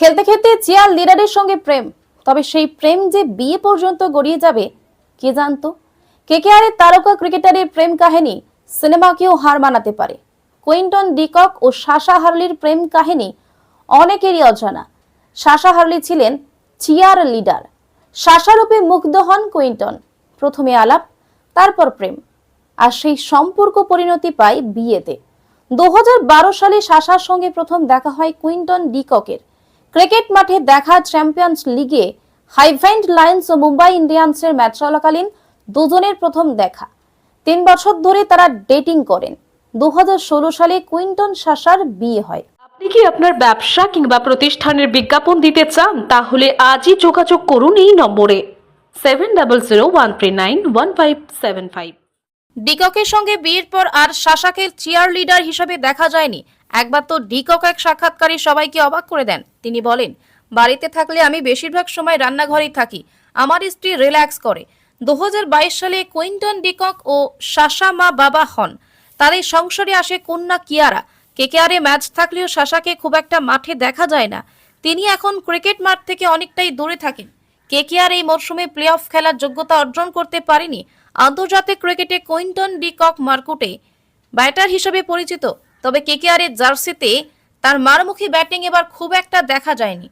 খেলতে খেলতে চেয়ার লিডারের সঙ্গে প্রেম। তবে সেই প্রেম যে বিয়ে পর্যন্ত গড়িয়ে যাবে, কে জানতো? কেকেআরের তারকা ক্রিকেটারের প্রেম কাহিনী সিনেমাকেও হার মানাতে পারে। কুইন্টন ডিকক ও সাশা হার্লির প্রেম কাহিনী অনেকেরই অজানা। সাশা হার্লি ছিলেন চিয়ার লিডার। সাশারূপে মুগ্ধ হন কুইন্টন। প্রথমে আলাপ, তারপর প্রেম। আর সেই সম্পর্ক পরিণতি পায় বিয়েতে। দু হাজার বারো সালে সাশার সঙ্গে প্রথম দেখা হয় কুইন্টন ডিককের। ক্রিকেট মাঠে দেখা চ্যাম্পিয়ন্স লিগে হাইভেন্ড লায়ন্স ও মুম্বাই ইন্ডিয়ান্সের ম্যাচ চলাকালীন দুজনের প্রথম দেখা। তিন বছর ধরে তারা ডেটিং করেন। দু হাজার ষোলো সালে কুইন্টন শাসার বিয়ে হয়। আপনি কি আপনার ব্যবসা কিংবা প্রতিষ্ঠানের বিজ্ঞাপন দিতে চান? তাহলে আজই যোগাযোগ করুন এই নম্বরে। Seven double zero one three nine one five seven five. ডিককের সঙ্গে বিয়ের পর আর শাসাকে চিয়ার লিডার হিসেবে দেখা যায়নি। একবার তো ডিকক এক সাক্ষাৎকারী সবাইকে অবাক করে দেন। তিনি বলেন, বাড়িতে থাকলে আমি বেশিরভাগ সময় রান্নাঘরেই থাকি। আমার স্ত্রী রিল্যাক্স করে। দু হাজার বাইশ সালে কুইন্টন ডিকক ও শাসা মা বাবা হন। তাদের সংসারে আসে কন্যা কিয়ারা। কেকেআরে ম্যাচ থাকলেও শাসাকে খুব একটা মাঠে দেখা যায় না। তিনি এখন ক্রিকেট মাঠ থেকে অনেকটাই দূরে থাকেন। কেকেআর এই মরশুমে প্লে অফ খেলার যোগ্যতা অর্জন করতে পারেনি। আন্তর্জাতিক ক্রিকেটে কুইন্টন ডি কক মার্কুটে। ব্যাটার হিসেবে পরিচিত। তবে কেকেআর এর জার্সিতে তার মারমুখী ব্যাটিং এবার খুব একটা দেখা যায়নি।